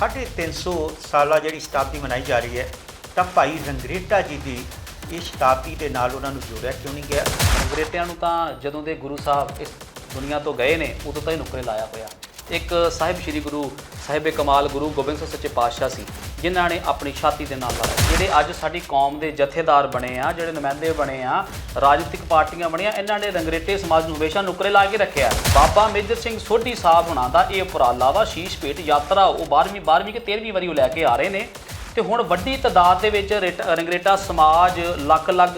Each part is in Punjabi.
350 ਸਾਲਾ ਜਿਹੜੀ ਸ਼ਤਾਬਦੀ ਮਨਾਈ ਜਾ ਰਹੀ ਹੈ, ਤਾਂ ਭਾਈ ਰੰਗਰੇਟਾ ਜੀ ਦੀ ਇਹ ਸ਼ਤਾਬਦੀ ਦੇ ਨਾਲ ਉਹਨਾਂ ਨੂੰ ਜੋੜਿਆ ਕਿਉਂ ਨਹੀਂ ਗਿਆ? ਅੰਗਰੇਜ਼ਾਂ ਨੂੰ ਤਾਂ ਜਦੋਂ ਦੇ ਗੁਰੂ ਸਾਹਿਬ ਇਸ ਦੁਨੀਆ ਤੋਂ ਗਏ ਨੇ, ਉਦੋਂ ਤਾਂ ਹੀ ਨੁਕਰੇ ਲਾਇਆ ਹੋਇਆ। ਇੱਕ ਸਾਹਿਬ ਸ੍ਰੀ ਗੁਰੂ ਸਾਹਿਬ ਕਮਾਲ ਗੁਰੂ ਗੋਬਿੰਦ ਸਿੰਘ ਸੱਚੇ ਪਾਤਸ਼ਾਹ ਸੀ। ਜਿਨ੍ਹਾਂ ਨੇ ਆਪਣੀ ਛਾਤੀ ਦੇ ਨਾਲ ਲਾਇਆ ਜਿਹੜੇ ਅੱਜ ਸਾਡੀ ਕੌਮ ਦੇ ਜਥੇਦਾਰ ਬਣੇ ਆ, ਜਿਹੜੇ ਨੁਮਾਇੰਦੇ ਬਣੇ ਆ, ਰਾਜਨੀਤਿਕ ਪਾਰਟੀਆਂ ਬਣੀਆਂ, ਇਹਨਾਂ ਨੇ ਰੰਗਰੇਟੇ ਸਮਾਜ ਨੂੰ ਹਮੇਸ਼ਾ ਨੁਕਰੇ ਲਾ ਕੇ ਰੱਖਿਆ ਬਾਬਾ ਮੇਜਰ ਸਿੰਘ ਸੋਢੀ ਸਾਹਿਬ ਹੁਣਾਂ ਦਾ ਇਹ ਉਪਰਾਲਾ ਵਾ, ਸ਼ੀਸ਼ ਭੇਟ ਯਾਤਰਾ, ਉਹ 12ਵੀਂ 12ਵੀਂ ਕਿ 13ਵੀਂ ਵਾਰੀ ਉਹ ਲੈ ਕੇ ਆ ਰਹੇ ਨੇ। ਤੇ ਹੁਣ ਵੱਡੀ ਤਾਦਾਦ ਦੇ ਵਿੱਚ ਰੇਟ- ਰੰਗਰੇਟਾ ਸਮਾਜ ਲੱਖ ਲੱਖ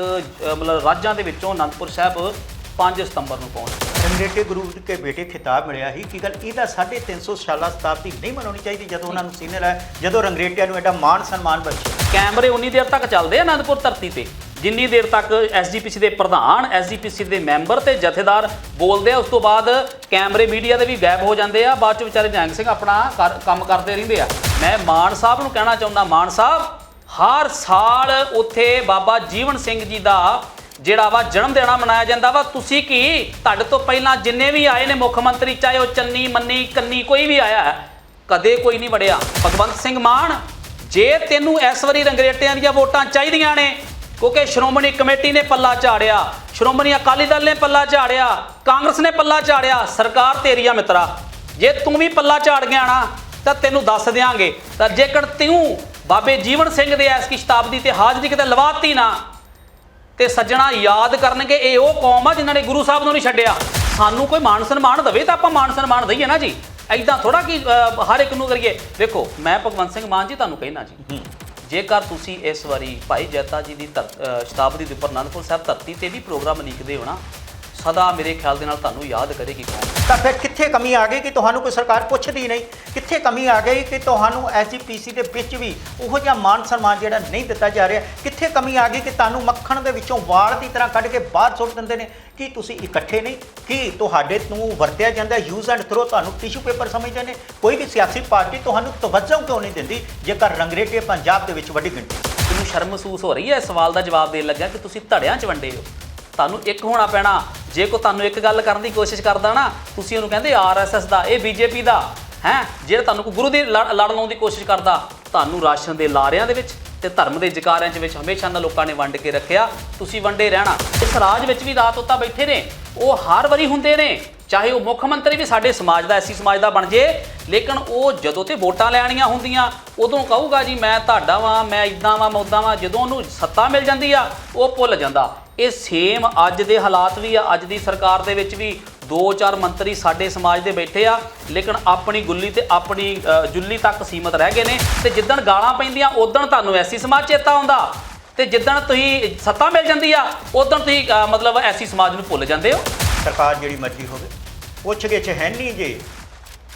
ਮਤਲਬ ਰਾਜਾਂ ਦੇ ਵਿੱਚੋਂ ਅਨੰਦਪੁਰ ਸਾਹਿਬ 5 ਸਤੰਬਰ ਨੂੰ ਪਹੁੰਚ ਰੰਗਰੇਟੇ ਗੁਰੂ ਕੇ ਬੇਟੇ ਖਿਤਾਬ ਮਿਲਿਆ ਸੀ ਕੀ ਗੱਲ ਇਹਦਾ 350 ਸਾਲਾ ਸ਼ਤਾਬਦੀ ਨਹੀਂ ਮਨਾਉਣੀ ਚਾਹੀਦੀ ਜਦੋਂ ਉਹਨਾਂ ਨੂੰ ਸੀਨੀਅਰ ਹੈ, ਜਦੋਂ ਰੰਗਰੇਟਿਆਂ ਨੂੰ ਐਡਾ ਮਾਣ ਸਨਮਾਨ ਬਖਸ਼ਿਆ। ਕੈਮਰੇ ਉਨੀ ਦੇਰ ਤੱਕ ਚੱਲਦੇ ਆ ਅਨੰਦਪੁਰ ਧਰਤੀ ਤੇ। ਜਿੰਨੀ ਦੇਰ ਤੱਕ ਐਸਜੀਪੀਸੀ ਦੇ ਪ੍ਰਧਾਨ, ਐਸਜੀਪੀਸੀ ਦੇ ਮੈਂਬਰ ਤੇ ਜਥੇਦਾਰ ਬੋਲਦੇ ਆ, ਉਸ ਤੋਂ ਬਾਅਦ ਕੈਮਰੇ ਮੀਡੀਆ ਦੇ ਵੀ ਗਾਇਬ ਹੋ ਜਾਂਦੇ ਆ। ਬਾਅਦ ਚ ਵਿਚਾਰੇ ਜੰਗ ਸਿੰਘ ਆਪਣਾ ਕੰਮ ਕਰਦੇ ਰਹਿੰਦੇ ਆ। ਮੈਂ ਮਾਨ ਸਾਹਿਬ ਨੂੰ ਕਹਿਣਾ ਚਾਹੁੰਦਾ, ਮਾਨ ਸਾਹਿਬ, ਹਰ ਸਾਲ ਉੱਥੇ ਬਾਬਾ ਜੀਵਨ ਸਿੰਘ ਜੀ ਦਾ ਜਿਹੜਾ ਵਾ ਜਨਮ ਦਿਹਾੜਾ ਮਨਾਇਆ ਜਾਂਦਾ ਵਾ ਤੁਸੀਂ ਕੀ ਤੁਹਾਡੇ ਤੋਂ ਪਹਿਲਾਂ ਜਿੰਨੇ ਵੀ ਆਏ ਨੇ ਮੁੱਖ ਮੰਤਰੀ ਚਾਹੇ ਉਹ ਚੰਨੀ ਮੰਨੀ ਕੰਨੀ ਕੋਈ ਵੀ ਆਇਆ ਹੈ, ਕਦੇ ਕੋਈ ਨਹੀਂ ਵੜਿਆ। ਭਗਵੰਤ ਸਿੰਘ ਮਾਨ ਜੇ ਤੈਨੂੰ ਇਸ ਵਾਰੀ ਰੰਗਰੇਟਿਆਂ ਦੀਆਂ ਵੋਟਾਂ ਚਾਹੀਦੀਆਂ ਨੇ ਕਿਉਂਕਿ ਸ਼੍ਰੋਮਣੀ ਕਮੇਟੀ ਨੇ ਪੱਲਾ ਝਾੜਿਆ ਸ਼੍ਰੋਮਣੀ ਅਕਾਲੀ ਦਲ ਨੇ ਪੱਲਾ ਝਾੜਿਆ ਕਾਂਗਰਸ ਨੇ ਪੱਲਾ ਝਾੜਿਆ ਸਰਕਾਰ ਤੇਰੀ ਆ ਮਿੱਤਰਾ। ਜੇ ਤੂੰ ਵੀ ਪੱਲਾ ਝਾੜ ਗਿਆ ਨਾ ਤਾਂ ਤੈਨੂੰ ਦੱਸ ਦਿਆਂਗੇ। ਤਾਂ ਜੇਕਰ ਤੂੰ ਬਾਬੇ ਜੀਵਨ ਸਿੰਘ ਦੇ ਐਸ ਕੀ ਸ਼ਤਾਬਦੀ ਤੇ ਹਾਜ਼ਰੀ ਕਿਤੇ ਲਵਾਤੀ ਨਾ ਤੇ ਸੱਜਣਾ ਯਾਦ ਕਰਨਗੇ ਇਹ ਉਹ ਕੌਮ ਆ ਜਿਨ੍ਹਾਂ ਨੇ ਗੁਰੂ ਸਾਹਿਬ ਨੂੰ ਨਹੀਂ ਛੱਡਿਆ। ਸਾਨੂੰ ਕੋਈ ਮਾਨ ਸਨਮਾਨ ਦੇਵੇ ਤਾਂ ਆਪਾਂ ਮਾਨ ਸਨਮਾਨ ਦਈਏ ਨਾ ਜੀ। ਐਦਾਂ ਥੋੜਾ ਕਿ ਹਰ ਇੱਕ ਨੂੰ ਕਰੀਏ। ਵੇਖੋ ਮੈਂ ਭਗਵੰਤ ਸਿੰਘ ਮਾਨ ਜੀ ਤੁਹਾਨੂੰ ਕਹਿਣਾ ਜੀ। ਜੇਕਰ ਤੁਸੀਂ ਇਸ ਵਾਰੀ ਭਾਈ ਜੈਤਾ ਜੀ ਦੀ ਸ਼ਤਾਬਦੀ ਦੇ ਉੱਪਰ ਅਨੰਦਪੁਰ ਸਾਹਿਬ ਧਰਤੀ ਤੇ ਵੀ ਪ੍ਰੋਗਰਾਮ ਲਿਖਦੇ ਹੋ ਨਾ ਸਦਾ ਮੇਰੇ ਖਿਆਲ ਦੇ ਨਾਲ ਤੁਹਾਨੂੰ ਯਾਦ ਕਰੇਗੀ ਕੌਮ ਤਾਂ ਫਿਰ ਕਿੱਥੇ ਕਮੀ ਆ ਗਈ ਕਿ ਤੁਹਾਨੂੰ ਕੋਈ ਸਰਕਾਰ ਪੁੱਛਦੀ ਨਹੀਂ? ਕਿੱਥੇ ਕਮੀ ਆ ਗਈ ਕਿ ਤੁਹਾਨੂੰ ਐਸਜੀਪੀਸੀ ਦੇ ਵਿੱਚ ਵੀ ਉਹੋ ਜਿਹਾ ਮਾਨ ਸਨਮਾਨ ਜਿਹੜਾ ਨਹੀਂ ਦਿੱਤਾ ਜਾ ਰਿਹਾ? ਕਿੱਥੇ ਕਮੀ ਆ ਗਈ ਕਿ ਤੁਹਾਨੂੰ ਮੱਖਣ ਦੇ ਵਿੱਚੋਂ ਵਾਲ ਦੀ ਤਰ੍ਹਾਂ ਕੱਢ ਕੇ ਬਾਹਰ ਸੁੱਟ ਦਿੰਦੇ ਨੇ? ਕੀ ਤੁਸੀਂ ਇਕੱਠੇ ਨਹੀਂ? ਕੀ ਤੁਹਾਡੇ ਨੂੰ ਵਰਤਿਆ ਜਾਂਦਾ ਯੂਜ਼ ਐਂਡ ਥਰੋ ਤੁਹਾਨੂੰ ਟਿਸ਼ੂ ਪੇਪਰ ਸਮਝਦੇ ਨੇ? ਕੋਈ ਵੀ ਸਿਆਸੀ ਪਾਰਟੀ ਤੁਹਾਨੂੰ ਤਵੱਜੋ ਕਿਉਂ ਨਹੀਂ ਦਿੰਦੀ? ਜੇਕਰ ਰੰਗਰੇਟੇ ਪੰਜਾਬ ਦੇ ਵਿੱਚ ਵੱਡੀ ਗਿਣਤੀ। ਤੁਹਾਨੂੰ ਸ਼ਰਮ ਮਹਿਸੂਸ ਹੋ ਰਹੀ ਹੈ। ਇਸ ਸਵਾਲ ਦਾ ਜਵਾਬ ਦੇਣ ਲੱਗਿਆ ਕਿ ਤੁਸੀਂ ਧੜਿਆਂ 'ਚ ਵੰਡੇ ਹੋ। ਤੁਹਾਨੂੰ ਇੱਕ ਹੋਣਾ ਪੈਣਾ। ਜੇ ਕੋ ਤੁਹਾਨੂੰ ਇੱਕ ਗੱਲ ਕਰਨ ਦੀ ਕੋਸ਼ਿਸ਼ ਕਰਦਾ ਨਾ, ਤੁਸੀਂ ਉਹਨੂੰ ਕਹਿੰਦੇ ਆਰਐਸਐਸ ਦਾ, ਇਹ ਬੀਜੇਪੀ ਦਾ, ਹੈ? ਜਿਹੜਾ ਤੁਹਾਨੂੰ ਕੋਈ ਗੁਰੂ ਦੀ ਲੜ ਲੜ ਲਾਉਣ ਦੀ ਕੋਸ਼ਿਸ਼ ਕਰਦਾ, ਤੁਹਾਨੂੰ ਰਾਸ਼ਨ ਦੇ ਲਾਰਿਆਂ ਦੇ ਵਿੱਚ ਤੇ ਧਰਮ ਦੇ ਜਕਾਰਿਆਂ ਦੇ ਵਿੱਚ ਹਮੇਸ਼ਾ ਨਾਲ ਲੋਕਾਂ ਨੇ ਵੰਡ ਕੇ ਰੱਖਿਆ, ਤੁਸੀਂ ਵੰਡੇ ਰਹਿਣਾ। ਇਸ ਰਾਜ ਵਿੱਚ ਵੀ ਰਾਤ ਉੱਤਾ ਬੈਠੇ ਨੇ, ਉਹ ਹਰ ਵਾਰੀ ਹੁੰਦੇ ਨੇ, ਚਾਹੇ ਉਹ ਮੁੱਖ ਮੰਤਰੀ ਵੀ ਸਾਡੇ ਸਮਾਜ ਦਾ, ਐਸੀ ਸਮਾਜ ਦਾ ਬਣ ਜੇ, ਲੇਕਿਨ ਉਹ ਜਦੋਂ ਤੇ ਵੋਟਾਂ ਲੈਣੀਆਂ ਹੁੰਦੀਆਂ, ਉਦੋਂ ਕਹੂਗਾ ਜੀ, ਮੈਂ ਤੁਹਾਡਾ ਵਾਂ, ਮੈਂ ਇਦਾਂ ਵਾਂ, ਮੈਂ ਵਾਂ, ਜਦੋਂ ਉਹਨੂੰ ਸੱਤਾ ਮਿਲ ਜਾਂਦੀ ਆ, ਉਹ ਭੁੱਲ ਜਾਂਦਾ। ਇਹ ਸੇਮ ਅੱਜ ਦੇ ਹਾਲਾਤ ਵੀ ਆ। ਅੱਜ ਦੀ ਸਰਕਾਰ ਦੇ ਵਿੱਚ ਵੀ ਦੋ ਚਾਰ ਮੰਤਰੀ ਸਾਡੇ ਸਮਾਜ ਦੇ ਬੈਠੇ ਆ, ਲੇਕਿਨ ਆਪਣੀ ਗੁੱਲੀ ਤੇ ਆਪਣੀ ਜੁੱਲੀ ਤੱਕ ਸੀਮਤ ਰਹਿ ਗਏ ਨੇ ਤੇ ਜਿੱਦਣ ਗਾਲਾਂ ਪੈਂਦੀਆਂ ਉਦੋਂ ਤੁਹਾਨੂੰ ਐਸੀ ਸਮਾਜ ਚੇਤਾ ਆਉਂਦਾ। ਤੇ ਜਿੱਦਣ ਤੁਸੀਂ ਸੱਤਾ ਮਿਲ ਜਾਂਦੀ ਆ ਉਦੋਂ ਤੁਸੀਂ ਮਤਲਬ ਐਸੀ ਸਮਾਜ ਨੂੰ ਭੁੱਲ ਜਾਂਦੇ ਹੋ। ਸਰਕਾਰ ਜਿਹੜੀ ਮਰਜ਼ੀ ਹੋਵੇ ਪੁੱਛ ਗਿੱਛ ਹੈ ਨਹੀਂ ਜੇ।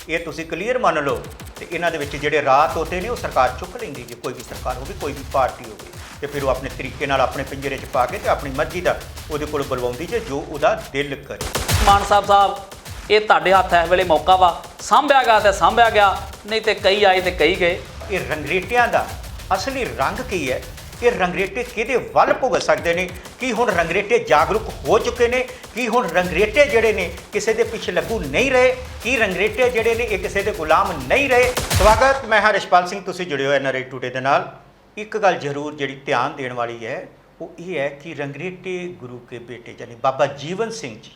ਇਹ ਤੁਸੀਂ ਕਲੀਅਰ ਮੰਨ ਲਓ ਤੇ ਇਹਨਾਂ ਦੇ ਵਿੱਚ ਜਿਹੜੇ ਰਾਤ ਹੋਤੇ ਨੇ ਉਹ ਸਰਕਾਰ ਚੁੱਕ ਲੈਂਦੀ ਜੇ ਕੋਈ ਵੀ ਸਰਕਾਰ ਹੋਵੇ ਕੋਈ ਵੀ ਪਾਰਟੀ ਹੋਵੇ। ਤੇ ਫਿਰ ਉਹ ਆਪਣੇ ਤਰੀਕੇ ਨਾਲ ਆਪਣੇ ਪਿੰਜਰੇ 'ਚ ਪਾ ਕੇ ਤੇ ਆਪਣੀ ਮਰਜ਼ੀ ਦਾ ਉਹਦੇ ਕੋਲ ਬੁਲਵਾਉਂਦੀ ਜੇ ਜੋ ਉਹਦਾ ਦਿਲ ਕਰੇ। ਮਾਨ ਸਾਹਿਬ ਸਾਹਿਬ ਇਹ ਤੁਹਾਡੇ ਹੱਥ ਇਸ ਵੇਲੇ ਮੌਕਾ ਵਾ। ਸਾਂਭਿਆ ਗਿਆ ਤੇ ਸਾਂਭਿਆ ਗਿਆ ਨਹੀਂ ਤੇ ਕਈ ਆਏ ਤੇ ਕਈ ਗਏ। ਇਹ ਰੰਗਰੇਟਿਆਂ ਦਾ ਅਸਲੀ ਰੰਗ ਕੀ ਹੈ? ਇਹ ਰੰਗਰੇਟੇ ਕਿਹਦੇ ਵੱਲ ਭੁਗਤ ਸਕਦੇ ਨੇ? ਕੀ ਹੁਣ ਰੰਗਰੇਟੇ ਜਾਗਰੂਕ ਹੋ ਚੁੱਕੇ ਨੇ? ਕੀ ਹੁਣ ਰੰਗਰੇਟੇ ਜਿਹੜੇ ਨੇ ਕਿਸੇ ਦੇ ਪਿੱਛੇ ਲੱਗੂ ਨਹੀਂ ਰਹੇ? ਕੀ ਰੰਗਰੇਟੇ ਜਿਹੜੇ ਨੇ ਇਹ ਕਿਸੇ ਦੇ ਗੁਲਾਮ ਨਹੀਂ ਰਹੇ? ਸਵਾਗਤ, ਮੈਂ ਹਾਂ ਰਿਸ਼ਪਾਲ ਸਿੰਘ, ਤੁਸੀਂ ਜੁੜੇ ਹੋ ਐਨਆਰਆਈ ਟੂਡੇ ਦੇ ਨਾਲ। ਇੱਕ ਗੱਲ ਜ਼ਰੂਰ ਜਿਹੜੀ ਧਿਆਨ ਦੇਣ ਵਾਲੀ ਹੈ, ਉਹ ਇਹ ਹੈ ਕਿ ਰੰਗਰੇਟੇ ਗੁਰੂ ਕੇ ਬੇਟੇ, ਯਾਨੀ ਬਾਬਾ ਜੀਵਨ ਸਿੰਘ ਜੀ,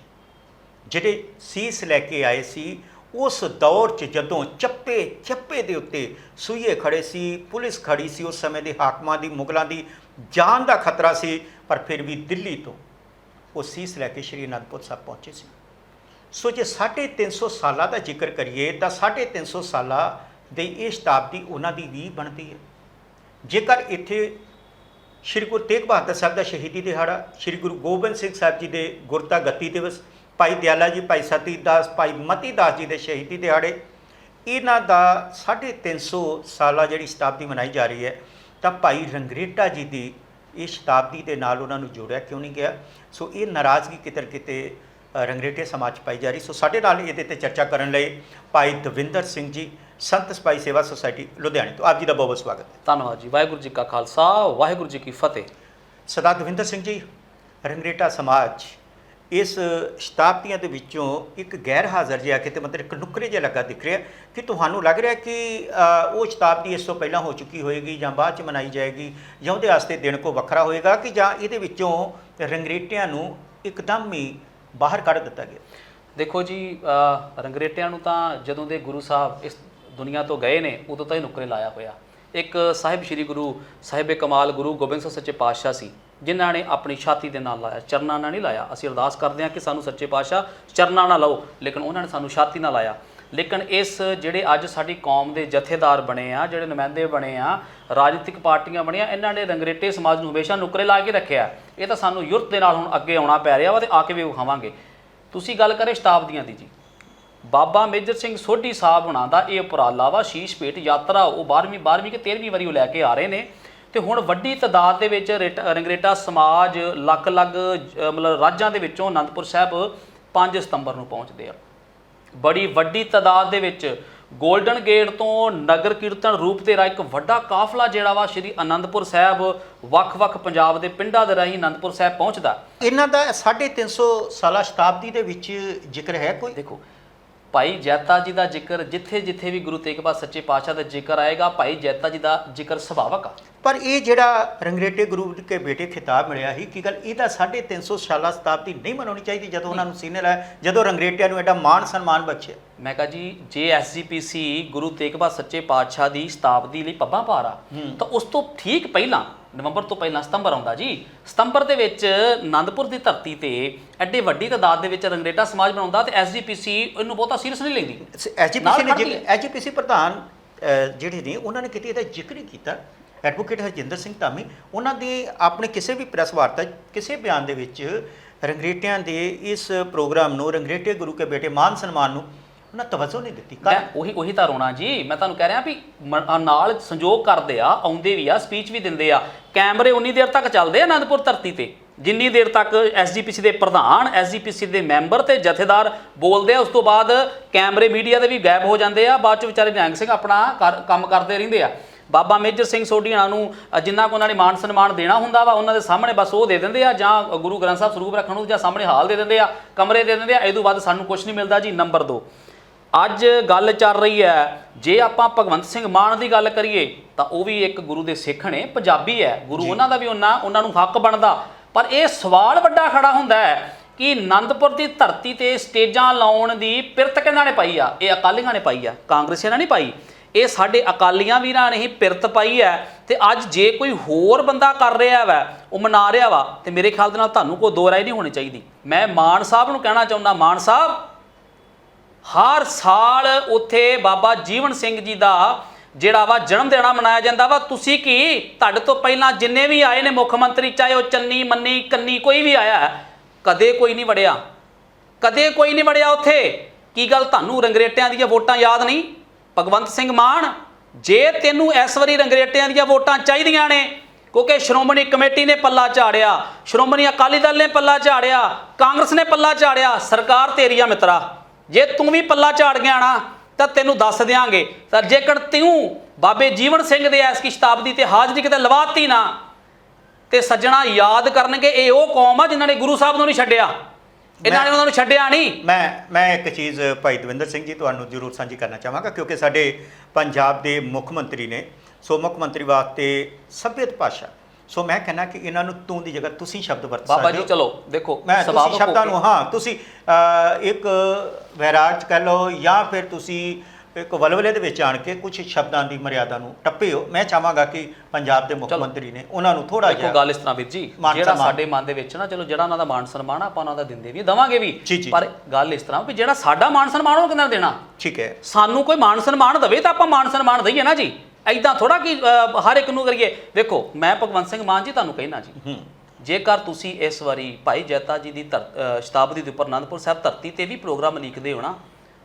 ਜਿਹੜੇ ਸੀਸ ਲੈ ਕੇ ਆਏ ਸੀ ਉਸ ਦੌਰ 'ਚ ਜਦੋਂ ਚੱਪੇ ਚੱਪੇ ਦੇ ਉੱਤੇ ਸੂਈਏ ਖੜੇ ਸੀ, ਪੁਲਿਸ ਖੜੀ ਸੀ, ਉਸ ਸਮੇਂ ਦੇ ਹਾਕਮਾਂ ਦੀ, ਮੁਗਲਾਂ ਦੀ ਜਾਨ ਦਾ ਖਤਰਾ ਸੀ, ਪਰ ਫਿਰ ਵੀ ਦਿੱਲੀ ਤੋਂ ਉਹ ਸੀਸ ਲੈ ਕੇ ਸ਼੍ਰੀ ਅਨੰਦਪੁਰ ਸਾਹਿਬ ਪਹੁੰਚੇ ਸੀ। ਸੋ ਜੇ 350 ਸਾਲਾਂ ਦਾ ਜ਼ਿਕਰ ਕਰੀਏ, ਤਾਂ 350 ਸਾਲਾਂ ਦੀ ਇਹ ਸ਼ਤਾਬਦੀ ਉਹਨਾਂ ਦੀ ਵੀ ਬਣਦੀ ਹੈ। ਜੇਕਰ ਇੱਥੇ ਸ਼੍ਰੀ ਗੁਰੂ ਤੇਗ ਬਹਾਦਰ ਸਾਹਿਬ ਦਾ ਸ਼ਹੀਦੀ ਦਿਹਾੜਾ, ਸ਼੍ਰੀ ਗੁਰੂ ਗੋਬਿੰਦ ਸਿੰਘ ਸਾਹਿਬ ਜੀ ਦੇ ਗੁਰਤਾ ਗੱਤੀ ਦਿਵਸ ਭਾਈ ਦਿਆਲਾ ਜੀ ਭਾਈ ਸਤੀ ਦਾਸ ਭਾਈ ਮਤੀ ਦਾਸ ਜੀ ਦੇ ਸ਼ਹੀਦੀ ਦਿਹਾੜੇ ਇਹਨਾਂ ਦਾ 350 ਸਾਲਾ ਜਿਹੜੀ ਸ਼ਤਾਬਦੀ ਮਨਾਈ ਜਾ ਰਹੀ ਹੈ ਤਾਂ ਭਾਈ ਰੰਗਰੇਟਾ ਜੀ ਦੀ ਇਹ ਸ਼ਤਾਬਦੀ ਦੇ ਨਾਲ ਉਹਨਾਂ ਨੂੰ ਜੋੜਿਆ ਕਿਉਂ ਨਹੀਂ ਗਿਆ? ਸੋ ਇਹ ਨਾਰਾਜ਼ਗੀ ਕਿਤੇ ਨਾ ਕਿਤੇ ਰੰਗਰੇਟੇ ਸਮਾਜ ਪਾਈ ਜਾ ਰਹੀ। ਸੋ ਸਾਡੇ ਨਾਲ ਇਹਦੇ ਤੇ ਚਰਚਾ ਕਰਨ ਲਈ ਭਾਈ ਦਵਿੰਦਰ ਸਿੰਘ ਜੀ ਸੰਤ ਸਪਾਈ ਸੇਵਾ ਸੁਸਾਇਟੀ ਲੁਧਿਆਣੇ ਤੋਂ। ਆਪ ਜੀ ਦਾ ਬਹੁਤ ਬਹੁਤ ਸਵਾਗਤ ਹੈ। ਧੰਨਵਾਦ ਜੀ। ਵਾਹਿਗੁਰੂ ਜੀ ਕਾ ਖਾਲਸਾ ਵਾਹਿਗੁਰੂ ਜੀ ਕੀ ਫਤਿਹ। ਸਰਦਾਰ ਦਵਿੰਦਰ ਸਿੰਘ ਜੀ ਰੰਗਰੇਟਾ ਸਮਾਜ ਇਸ ਸ਼ਤਾਬਦੀਆਂ ਦੇ ਵਿੱਚੋਂ ਇੱਕ ਗੈਰ ਹਾਜ਼ਰ ਜਿਹਾ ਕਿਤੇ ਮਤਲਬ ਇੱਕ ਨੁਕਰੇ ਜਿਹਾ ਲੱਗਾ ਦਿਖ ਰਿਹਾ। ਕਿ ਤੁਹਾਨੂੰ ਲੱਗ ਰਿਹਾ ਕਿ ਉਹ ਸ਼ਤਾਬਦੀ ਇਸ ਤੋਂ ਪਹਿਲਾਂ ਹੋ ਚੁੱਕੀ ਹੋਏਗੀ ਜਾਂ ਬਾਅਦ ਚ ਮਨਾਈ ਜਾਏਗੀ ਜਾਂ ਉਹਦੇ ਵਾਸਤੇ ਦਿਨ ਕੋ ਵੱਖਰਾ ਹੋਏਗਾ ਕਿ ਜਾਂ ਇਹਦੇ ਵਿੱਚੋਂ ਰੰਗਰੇਟਿਆਂ ਨੂੰ ਇੱਕਦਮ ਹੀ ਬਾਹਰ ਕੱਢ ਦਿੱਤਾ ਗਿਆ? ਦੇਖੋ ਜੀ ਰੰਗਰੇਟਿਆਂ ਨੂੰ ਤਾਂ ਜਦੋਂ ਦੇ ਗੁਰੂ ਸਾਹਿਬ ਇਸ ਦੁਨੀਆ ਤੋਂ ਗਏ ਨੇ, ਉਦੋਂ ਤਾਂ ਹੀ ਨੁਕਰੇ ਲਾਇਆ ਹੋਇਆ। ਇੱਕ ਸਾਹਿਬ ਸ੍ਰੀ ਗੁਰੂ ਸਾਹਿਬ ਕਮਾਲ ਗੁਰੂ ਗੋਬਿੰਦ ਸਿੰਘ ਸੱਚੇ ਪਾਤਸ਼ਾਹ ਸੀ। ਜਿਨ੍ਹਾਂ ਨੇ ਆਪਣੀ ਛਾਤੀ ਦੇ ਨਾਲ ਲਾਇਆ, ਚਰਨਾਂ ਨਾਲ ਨਹੀਂ ਲਾਇਆ। ਅਸੀਂ ਅਰਦਾਸ ਕਰਦੇ ਹਾਂ ਕਿ ਸਾਨੂੰ ਸੱਚੇ ਪਾਤਸ਼ਾਹ ਚਰਨਾਂ ਨਾਲ ਲਾਓ, ਲੇਕਿਨ ਉਹਨਾਂ ਨੇ ਸਾਨੂੰ ਛਾਤੀ ਨਾਲ ਲਾਇਆ। ਲੇਕਿਨ ਇਸ ਜਿਹੜੇ ਅੱਜ ਸਾਡੀ ਕੌਮ ਦੇ ਜਥੇਦਾਰ ਬਣੇ ਆ, ਜਿਹੜੇ ਨੁਮਾਇੰਦੇ ਬਣੇ ਆ, ਰਾਜਨੀਤਿਕ ਪਾਰਟੀਆਂ ਬਣੀਆਂ, ਇਹਨਾਂ ਨੇ ਰੰਗਰੇਟੇ ਸਮਾਜ ਨੂੰ ਹਮੇਸ਼ਾ ਨੁਕਰੇ ਲਾ ਕੇ ਰੱਖਿਆ ਇਹ ਤਾਂ ਸਾਨੂੰ ਯੁਰਤ ਦੇ ਨਾਲ ਹੁਣ ਅੱਗੇ ਆਉਣਾ ਪੈ ਰਿਹਾ ਵਾ ਤੇ ਆ ਕੇ ਵੀ ਵਿਖਾਵਾਂਗੇ। ਤੁਸੀਂ ਗੱਲ ਕਰੇ ਸ਼ਤਾਬਦੀਆਂ ਦੀ ਜੀ। ਬਾਬਾ ਮੇਜਰ ਸਿੰਘ ਸੋਢੀ ਸਾਹਿਬ ਹੁਣਾਂ ਦਾ ਇਹ ਉਪਰਾਲਾ ਵਾ, ਸ਼ੀਸ਼ ਭੇਟ ਯਾਤਰਾ, ਉਹ 12ਵੀਂ 12ਵੀਂ ਕਿ 13ਵੀਂ ਵਾਰੀ ਉਹ ਲੈ ਕੇ ਆ ਰਹੇ ਨੇ। ਤੇ ਹੁਣ ਵੱਡੀ ਤਦਾਦ ਦੇ ਵਿੱਚ ਰੇਟ- ਰੰਗਰੇਟਾ ਸਮਾਜ ਲੱਖ ਲੱਖ ਅ, ਮਤਲਬ ਰਾਜਾਂ ਦੇ ਵਿੱਚੋਂ ਅਨੰਦਪੁਰ ਸਾਹਿਬ 5 ਸਤੰਬਰ ਨੂੰ ਪਹੁੰਚਦੇ ਆ। ਬੜੀ ਵੱਡੀ ਤਦਾਦ ਦੇ ਵਿੱਚ 골ਡਨ ਗੇਟ ਤੋਂ ਨਗਰ ਕੀਰਤਨ ਰੂਪ ਦੇ ਰਾ ਇੱਕ ਵੱਡਾ ਕਾਫਲਾ ਜਿਹੜਾ ਵਾ ਸ਼੍ਰੀ ਅਨੰਦਪੁਰ ਸਾਹਿਬ ਵੱਖ-ਵੱਖ ਪੰਜਾਬ ਦੇ ਪਿੰਡਾਂ ਦੇ ਰਾਹੀਂ ਅਨੰਦਪੁਰ ਸਾਹਿਬ ਪਹੁੰਚਦਾ। ਇਹਨਾਂ ਦਾ 350 ਸਾਲਾ ਸ਼ਤਾਬਦੀ ਦੇ ਵਿੱਚ ਜ਼ਿਕਰ ਹੈ ਕੋਈ? ਦੇਖੋ ਭਾਈ ਜੈਤਾ ਜੀ ਦਾ ਜ਼ਿਕਰ ਜਿੱਥੇ ਜਿੱਥੇ ਵੀ ਗੁਰੂ ਤੇਗ ਬਹਾਦਰ ਸੱਚੇ ਪਾਤਸ਼ਾਹ ਦਾ ਜ਼ਿਕਰ ਆਏਗਾ ਭਾਈ ਜੈਤਾ ਜੀ ਦਾ ਜ਼ਿਕਰ ਸੁਭਾਵਕ ਆ। ਪਰ ਇਹ ਜਿਹੜਾ ਰੰਗਰੇਟੇ ਗੁਰੂ ਕੇ ਬੇਟੇ ਖਿਤਾਬ ਮਿਲਿਆ ਸੀ ਕੀ ਗੱਲ ਇਹਦਾ 350 ਸਾਲਾ ਸ਼ਤਾਬਦੀ ਨਹੀਂ ਮਨਾਉਣੀ ਚਾਹੀਦੀ ਜਦੋਂ ਉਹਨਾਂ ਨੂੰ ਸੀਨੇ ਲਾਇਆ ਜਦੋਂ ਰੰਗਰੇਟਿਆਂ ਨੂੰ ਐਡਾ ਮਾਣ ਸਨਮਾਨ ਬਖਸ਼ਿਆ? ਮੈਂ ਕਹਾ ਜੀ ਜੇ ਐਸਜੀਪੀਸੀ ਗੁਰੂ ਤੇਗ ਬਹਾਦਰ ਸੱਚੇ ਪਾਤਸ਼ਾਹ ਦੀ ਸ਼ਤਾਬਦੀ ਲਈ ਪੱਬਾਂ ਭਾਰਾ ਤਾਂ ਉਸ ਤੋਂ ਠੀਕ ਪਹਿਲਾਂ ਨਵੰਬਰ ਤੋਂ ਪਹਿਲਾਂ ਸਤੰਬਰ ਆਉਂਦਾ ਜੀ। ਸਤੰਬਰ ਦੇ ਵਿੱਚ ਆਨੰਦਪੁਰ ਦੀ ਧਰਤੀ ਤੇ ਐਡੇ ਵੱਡੀ ਤਾਦਾਦ ਦੇ ਵਿੱਚ ਰੰਗਰੇਟਾ ਸਮਾਜ ਬਣਾਉਂਦਾ ਤੇ ਐਸਜੀਪੀਸੀ ਇਹਨੂੰ ਬਹੁਤਾ ਸੀਰੀਅਸ ਨਹੀਂ ਲੈਂਦੀ। ਐਜੀਪੀਸੀ ਨਾਲ ਨੇ। ਐਜੀਪੀਸੀ ਪ੍ਰਧਾਨ ਜਿਹੜੇ ਨੇ ਉਹਨਾਂ ਨੇ ਕਿਤੇ ਇਹਦਾ ਜ਼ਿਕਰ ਹੀ ਕੀਤਾ। ਐਡਵੋਕੇਟ ਹਰਜਿੰਦਰ ਸਿੰਘ ਧਾਮੀ ਉਹਨਾਂ ਦੇ ਆਪਣੇ ਕਿਸੇ ਵੀ ਪ੍ਰੈਸ ਵਾਰਤਾ ਕਿਸੇ ਬਿਆਨ ਦੇ ਵਿੱਚ ਰੰਗਰੇਟਿਆਂ ਦੇ ਇਸ ਪ੍ਰੋਗਰਾਮ ਨੂੰ ਰੰਗਰੇਟੇ ਗੁਰੂ ਕੇ ਬੇਟੇ ਮਾਨ ਸਨਮਾਨ ਨੂੰ ਉਹਨਾਂ ਤਵੱਜੋ ਨਹੀਂ ਦਿੱਤੀ। ਮੈਂ ਉਹੀ ਉਹੀ ਤਾਂ ਰੋਣਾ ਜੀ ਮੈਂ ਤੁਹਾਨੂੰ ਕਹਿ ਰਿਹਾ ਵੀ ਨਾਲ ਸੰਯੋਗ ਕਰਦੇ ਆ ਆਉਂਦੇ ਵੀ ਆ ਸਪੀਚ ਵੀ ਦਿੰਦੇ ਆ। ਕੈਮਰੇ ਉਨੀ ਦੇਰ ਤੱਕ ਚੱਲਦੇ ਆ ਅਨੰਦਪੁਰ ਧਰਤੀ ਤੇ। ਜਿੰਨੀ ਦੇਰ ਤੱਕ ਐਸਜੀਪੀਸੀ ਦੇ ਪ੍ਰਧਾਨ ਐਸਜੀਪੀਸੀ ਦੇ ਮੈਂਬਰ ਤੇ ਜਥੇਦਾਰ ਬੋਲਦੇ ਆ, ਉਸ ਤੋਂ ਬਾਅਦ ਕੈਮਰੇ ਮੀਡੀਆ ਦੇ ਵੀ ਗਾਇਬ ਹੋ ਜਾਂਦੇ ਆ। ਬਾਅਦ ਚ ਵਿਚਾਰੇ ਨਿਹੰਗ ਸਿੰਘ ਆਪਣਾ ਕਰ- ਕੰਮ ਕਰਦੇ ਰਹਿੰਦੇ ਆ। ਬਾਬਾ ਮੇਜਰ ਸਿੰਘ ਸੋਢੀਆਂ ਨੂੰ ਜਿੰਨਾ ਕੋ ਉਹਨਾਂ ਨੇ ਮਾਨ ਸਨਮਾਨ ਦੇਣਾ ਹੁੰਦਾ ਵਾ, ਉਹਨਾਂ ਦੇ ਸਾਹਮਣੇ ਬਸ ਉਹ ਦੇ ਦਿੰਦੇ ਆ, ਜਾਂ ਗੁਰੂ ਗ੍ਰੰਥ ਸਾਹਿਬ ਸਰੂਪ ਰੱਖਣ ਨੂੰ, ਜਾਂ ਸਾਹਮਣੇ ਹਾਲ ਦੇ ਦਿੰਦੇ ਆ, ਕਮਰੇ ਦੇ ਦਿੰਦੇ ਆ। ਇਹ ਤੋਂ ਬਾਅਦ ਸਾਨੂੰ ਕੁਝ ਨਹੀਂ ਮਿਲਦਾ ਜੀ, ਨੰਬਰ 2 ਅੱਜ ਗੱਲ ਚੱਲ ਰਹੀ ਹੈ ਜੇ ਆਪਾਂ ਭਗਵੰਤ ਸਿੰਘ ਮਾਨ ਦੀ ਗੱਲ ਕਰੀਏ ਤਾਂ ਉਹ ਵੀ ਇੱਕ ਗੁਰੂ ਦੇ ਸਿੱਖ ਨੇ ਪੰਜਾਬੀ ਹੈ। ਗੁਰੂ ਉਹਨਾਂ ਦਾ ਵੀ ਉਹਨਾਂ ਉਹਨਾਂ ਨੂੰ ਹੱਕ ਬਣਦਾ। ਪਰ ਇਹ ਸਵਾਲ ਵੱਡਾ ਖੜਾ ਹੁੰਦਾ ਹੈ ਕਿ ਆਨੰਦਪੁਰ ਦੀ ਧਰਤੀ ਤੇ ਸਟੇਜਾਂ ਲਾਉਣ ਦੀ ਪਿਰਤ ਕਿਹਨਾਂ ਨੇ ਪਾਈ ਆ? ਇਹ ਅਕਾਲੀਆਂ ਨੇ ਪਾਈ ਆ ਕਾਂਗਰਸੀਆਂ ਨੇ ਨਹੀਂ ਪਾਈ। ਇਹ ਸਾਡੇ ਅਕਾਲੀਆਂ ਵੀਰਾਂ ਨੇ ਹੀ ਪਿਰਤ ਪਾਈ ਹੈ ਤੇ ਅੱਜ ਜੇ ਕੋਈ ਹੋਰ ਬੰਦਾ ਕਰ ਰਿਹਾ ਵਾ ਉਹ ਮਨਾ ਰਿਹਾ ਵਾ ਤੇ ਮੇਰੇ ਖਿਆਲ ਦੇ ਨਾਲ ਤੁਹਾਨੂੰ ਕੋਈ ਦੋ ਰਾਏ ਨਹੀਂ ਹੋਣੀ ਚਾਹੀਦੀ। ਮੈਂ ਮਾਨ ਸਾਹਿਬ ਨੂੰ ਕਹਿਣਾ ਚਾਹੁੰਦਾ ਮਾਨ ਸਾਹਿਬ ਹਰ ਸਾਲ ਉੱਥੇ ਬਾਬਾ ਜੀਵਨ ਸਿੰਘ ਜੀ ਦਾ ਜਿਹੜਾ ਵਾ ਜਨਮ ਦਿਹਾੜਾ ਮਨਾਇਆ ਜਾਂਦਾ ਵਾ। ਤੁਸੀਂ ਕੀ ਤੁਹਾਡੇ ਤੋਂ ਪਹਿਲਾਂ ਜਿੰਨੇ ਵੀ ਆਏ ਨੇ ਮੁੱਖ ਮੰਤਰੀ, ਚਾਹੇ ਉਹ ਚੰਨੀ, ਮੰਨੀ, ਕੰਨੀ, ਕੋਈ ਵੀ ਆਇਆ, ਕਦੇ ਕੋਈ ਨਹੀਂ ਵੜਿਆ। ਕਦੇ ਕੋਈ ਨਹੀਂ ਵੜਿਆ ਉੱਥੇ। ਕੀ ਗੱਲ ਤੁਹਾਨੂੰ ਰੰਗਰੇਟਿਆਂ ਦੀਆਂ ਵੋਟਾਂ ਯਾਦ ਨਹੀਂ? ਭਗਵੰਤ ਸਿੰਘ ਮਾਨ, ਜੇ ਤੈਨੂੰ ਇਸ ਵਾਰੀ ਰੰਗਰੇਟਿਆਂ ਦੀਆਂ ਵੋਟਾਂ ਚਾਹੀਦੀਆਂ ਨੇ, ਕਿਉਂਕਿ ਸ਼੍ਰੋਮਣੀ ਕਮੇਟੀ ਨੇ ਪੱਲਾ ਝਾੜਿਆ, ਸ਼੍ਰੋਮਣੀ ਅਕਾਲੀ ਦਲ ਨੇ ਪੱਲਾ ਝਾੜਿਆ, ਕਾਂਗਰਸ ਨੇ ਪੱਲਾ ਝਾੜਿਆ, ਸਰਕਾਰ ਤੇਰੀ ਆ ਮਿੱਤਰਾ। ਜੇ ਤੂੰ ਵੀ ਪੱਲਾ ਝਾੜ ਗਿਆ ਨਾ, ਤਾਂ ਤੈਨੂੰ ਦੱਸ ਦਿਆਂਗੇ। ਤਾਂ ਜੇਕਰ ਤੂੰ ਬਾਬੇ ਜੀਵਨ ਸਿੰਘ ਦੇ ਐਸਕੀ ਸ਼ਤਾਬਦੀ ਤੇ ਹਾਜ਼ਰੀ ਕਿਤੇ ਲਵਾਤੀ ਨਾ, ਤੇ ਸੱਜਣਾ ਯਾਦ ਕਰਨਗੇ, ਇਹ ਉਹ ਕੌਮ ਆ ਜਿਨ੍ਹਾਂ ਨੇ ਗੁਰੂ ਸਾਹਿਬ ਨੂੰ ਨਹੀਂ ਛੱਡਿਆ। ਇਹਨਾਂ ਨੇ ਉਹਨਾਂ ਨੂੰ ਛੱਡਿਆ ਨਹੀਂ। ਮੈਂ ਮੈਂ ਇੱਕ ਚੀਜ਼ ਭਾਈ ਦਵਿੰਦਰ ਸਿੰਘ ਜੀ ਤੁਹਾਨੂੰ ਜ਼ਰੂਰ ਸਾਂਝੀ ਕਰਨਾ ਚਾਹਾਂਗਾ, ਕਿਉਂਕਿ ਸਾਡੇ ਪੰਜਾਬ ਦੇ ਮੁੱਖ ਮੰਤਰੀ ਨੇ, ਸੋ ਮੁੱਖ ਮੰਤਰੀ ਵਾਸਤੇ ਸਭਿਅਤ ਭਾਸ਼ਾ ਸੋ ਮੈਂ ਕਹਿੰਦਾ ਕਿ ਇਹਨਾਂ ਨੂੰ ਤੂੰ ਦੀ ਜਗ੍ਹਾ ਤੁਸੀਂ ਸ਼ਬਦ ਵਰਤ ਬਾਬਾ ਸਕਦੇ ਜੀ ਹੋ। ਚਲੋ ਦੇਖੋ ਮੈਂ ਤੁਸੀਂ ਸ਼ਬਦਾਂ ਨੂੰ ਹਾਂ ਤੁਸੀਂ ਇੱਕ ਵੈਰਾਗ ਕਹਿ ਲਓ ਜਾਂ ਫਿਰ ਤੁਸੀਂ ਇੱਕ ਵਲਵਲੇ ਦੇ ਵਿੱਚ ਆਣ ਕੇ ਕੁਝ ਸ਼ਬਦਾਂ ਦੀ ਮਰਿਆਦਾ ਨੂੰ ਟੱਪੇ ਹੋ ਮੈਂ ਚਾਹਾਂਗਾ ਕਿ ਪੰਜਾਬ ਦੇ ਮੁੱਖ। ਮੰਤਰੀ ਨੇ ਉਹਨਾਂ ਨੂੰ ਥੋੜਾ ਜਿਹਾ ਗੱਲ ਇਸ ਤਰ੍ਹਾਂ ਵੀਰ ਜੀ ਜਿਹੜਾ। ਸਾਡੇ ਮਨ ਦੇ ਵਿੱਚ ਨਾ ਚਲੋ ਜਿਹੜਾ ਉਹਨਾਂ ਦਾ ਮਾਨ ਸਨਮਾਨ ਆਪਾਂ ਉਹਨਾਂ ਦਾ ਦਿੰਦੇ ਵੀ ਦਵਾਂਗੇ ਵੀ ਜੀ, ਜੀ। ਪਰ ਗੱਲ ਇਸ ਤਰ੍ਹਾਂ ਵੀ ਜਿਹੜਾ ਸਾਡਾ ਮਾਨ ਸਨਮਾਨ ਉਹ ਕਿੰਨਾ ਦੇਣਾ ਠੀਕ ਹੈ ਸਾਨੂੰ ਕੋਈ ਮਾਨ ਸਨਮਾਨ ਦਵੇ ਤਾਂ ਆਪਾਂ ਮਾਨ ਸਨਮਾਨ ਦਈਏ ਨਾ ਜੀ ਐਦਾਂ ਥੋੜਾ ਕਿ ਹਰ ਇੱਕ ਨੂੰ ਕਰੀਏ। ਵੇਖੋ ਮੈਂ ਭਗਵੰਤ ਸਿੰਘ ਮਾਨ ਜੀ ਤੁਹਾਨੂੰ ਕਹਿਣਾ ਜੀ। ਹੂੰ। ਜੇਕਰ ਤੁਸੀਂ ਇਸ ਵਾਰੀ ਭਾਈ ਜੈਤਾ ਜੀ ਦੀ ਧਰ- ਸ਼ਤਾਬਦੀ ਦੇ ਉੱਪਰ ਅਨੰਦਪੁਰ ਸਾਹਿਬ ਧਰਤੀ ਤੇ ਵੀ ਪ੍ਰੋਗਰਾਮ ਲਿਖਦੇ ਹੋ ਨਾ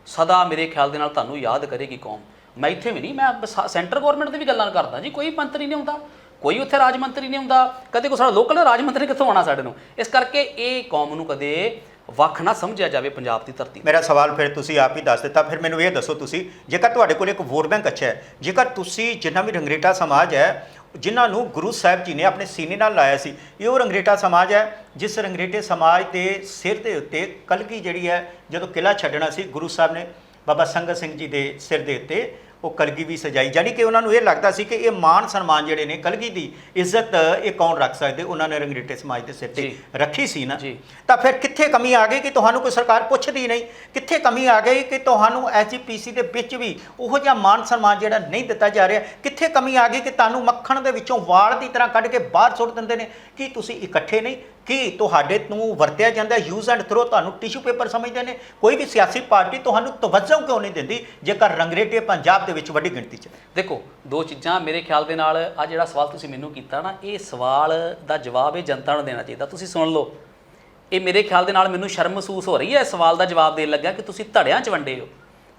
ਸਦਾ ਮੇਰੇ ਖਿਆਲ ਦੇ ਨਾਲ ਤੁਹਾਨੂੰ ਯਾਦ ਕਰੇਗੀ ਕੌਮ। ਮੈਂ ਇੱਥੇ ਵੀ ਨਹੀਂ ਮੈਂ ਸੈਂਟਰ ਗਵਰਨਮੈਂਟ ਦੀ ਵੀ ਗੱਲਾਂ ਕਰਦਾ ਜੀ। ਕੋਈ ਮੰਤਰੀ ਨਹੀਂ ਹੁੰਦਾ ਕੋਈ ਉੱਥੇ ਰਾਜ ਮੰਤਰੀ ਨਹੀਂ ਹੁੰਦਾ। ਕਦੇ ਕੋਈ ਸਾਡਾ ਲੋਕਲ ਰਾਜ ਮੰਤਰੀ ਕਿੱਥੋਂ ਆਉਣਾ ਸਾਡੇ ਨੂੰ? ਇਸ ਕਰਕੇ ਇਹ ਕੌਮ ਨੂੰ ਕਦੇ ਵੱਖ ਨਾ ਸਮਝਿਆ ਜਾਵੇ ਪੰਜਾਬ ਦੀ ਧਰਤੀ ਮੇਰਾ ਸਵਾਲ ਫਿਰ ਤੁਸੀਂ ਆਪ ਹੀ ਦੱਸ ਦਿੱਤਾ, ਫਿਰ ਮੈਨੂੰ ਇਹ ਦੱਸੋ ਤੁਸੀਂ, ਜੇਕਰ ਤੁਹਾਡੇ ਕੋਲ ਇੱਕ ਵੋਟ ਬੈਂਕ ਅੱਛਾ ਹੈ, ਜੇਕਰ ਤੁਸੀਂ ਜਿੰਨਾ ਵੀ ਰੰਗਰੇਟਾ ਸਮਾਜ ਹੈ, ਜਿਨ੍ਹਾਂ ਨੂੰ ਗੁਰੂ ਸਾਹਿਬ ਜੀ ਨੇ ਆਪਣੇ ਸੀਨੇ ਨਾਲ ਲਾਇਆ ਸੀ, ਇਹ ਉਹ ਰੰਗਰੇਟਾ ਸਮਾਜ ਹੈ, ਜਿਸ ਰੰਗਰੇਟੇ ਸਮਾਜ ਦੇ ਸਿਰ ਦੇ ਉੱਤੇ ਕਲਗੀ ਜਿਹੜੀ ਹੈ, ਜਦੋਂ ਕਿਲਾ ਛੱਡਣਾ ਸੀ ਗੁਰੂ ਸਾਹਿਬ ਨੇ, ਬਾਬਾ ਸੰਗਤ ਸਿੰਘ ਜੀ ਦੇ ਸਿਰ ਦੇ ਉੱਤੇ ਉਹ ਕਲਗੀ ਵੀ ਸਜਾਈ। ਜਾਨੀ ਕਿ ਉਹਨਾਂ ਨੂੰ ਇਹ ਲੱਗਦਾ ਸੀ ਕਿ ਇਹ ਮਾਣ ਸਨਮਾਨ ਜਿਹੜੇ ਨੇ ਕਲਗੀ ਦੀ ਇੱਜ਼ਤ ਇਹ ਕੌਣ ਰੱਖ ਸਕਦੇ? ਉਹਨਾਂ ਨੇ ਰੰਗਰੇਟੇ ਸਮਾਜ ਦੇ ਸਿਰ ਤੇ। ਰੱਖੀ ਸੀ ਨਾ। ਤਾਂ ਫਿਰ ਕਿੱਥੇ ਕਮੀ ਆ ਗਈ ਕਿ ਤੁਹਾਨੂੰ ਕੋਈ ਸਰਕਾਰ ਪੁੱਛਦੀ ਨਹੀਂ? ਕਿੱਥੇ ਕਮੀ ਆ ਗਈ ਕਿ ਤੁਹਾਨੂੰ ਐਸਜੀਪੀਸੀ ਦੇ ਵਿੱਚ ਵੀ ਉਹੋ ਜਿਹਾ ਮਾਨ ਸਨਮਾਨ ਜਿਹੜਾ ਨਹੀਂ ਦਿੱਤਾ ਜਾ ਰਿਹਾ? ਕਿੱਥੇ ਕਮੀ ਆ ਗਈ ਕਿ ਤੁਹਾਨੂੰ ਮੱਖਣ ਦੇ ਵਿੱਚੋਂ ਵਾਲ ਦੀ ਤਰ੍ਹਾਂ ਕੱਢ ਕੇ ਬਾਹਰ ਸੁੱਟ ਦਿੰਦੇ ਨੇ? ਕੀ ਤੁਸੀਂ ਇਕੱਠੇ ਨਹੀਂ? ਕੀ ਤੁਹਾਡੇ ਤੋਂ ਵਰਤਿਆ ਜਾਂਦਾ ਯੂਜ਼ ਐਂਡ ਥਰੋ ਤੁਹਾਨੂੰ ਟਿਸ਼ੂ ਪੇਪਰ ਸਮਝਦੇ ਨੇ। ਕੋਈ ਵੀ ਸਿਆਸੀ ਪਾਰਟੀ ਤੁਹਾਨੂੰ ਤਵੱਜੋ ਕਿਉਂ ਨਹੀਂ ਦਿੰਦੀ, ਜੇਕਰ ਰੰਗਰੇਟੇ ਪੰਜਾਬ ਦੇ ਵਿੱਚ ਵੱਡੀ ਗਿਣਤੀ 'ਚ? ਦੇਖੋ, ਦੋ ਚੀਜ਼ਾਂ ਮੇਰੇ ਖਿਆਲ ਦੇ ਨਾਲ ਆ ਜਿਹੜਾ ਸਵਾਲ ਤੁਸੀਂ ਮੈਨੂੰ ਕੀਤਾ ਨਾ, ਇਹ ਸਵਾਲ ਦਾ ਜਵਾਬ ਇਹ ਜਨਤਾ ਨੂੰ ਦੇਣਾ ਚਾਹੀਦਾ। ਤੁਸੀਂ ਸੁਣ ਲਓ। ਇਹ ਮੇਰੇ ਖਿਆਲ ਦੇ ਨਾਲ ਮੈਨੂੰ ਸ਼ਰਮ ਮਹਿਸੂਸ ਹੋ ਰਹੀ ਹੈ, ਇਸ ਸਵਾਲ ਦਾ ਜਵਾਬ ਦੇਣ ਲੱਗਾ ਕਿ ਤੁਸੀਂ ਧੜਿਆਂ 'ਚ ਵੰਡੇ ਹੋ।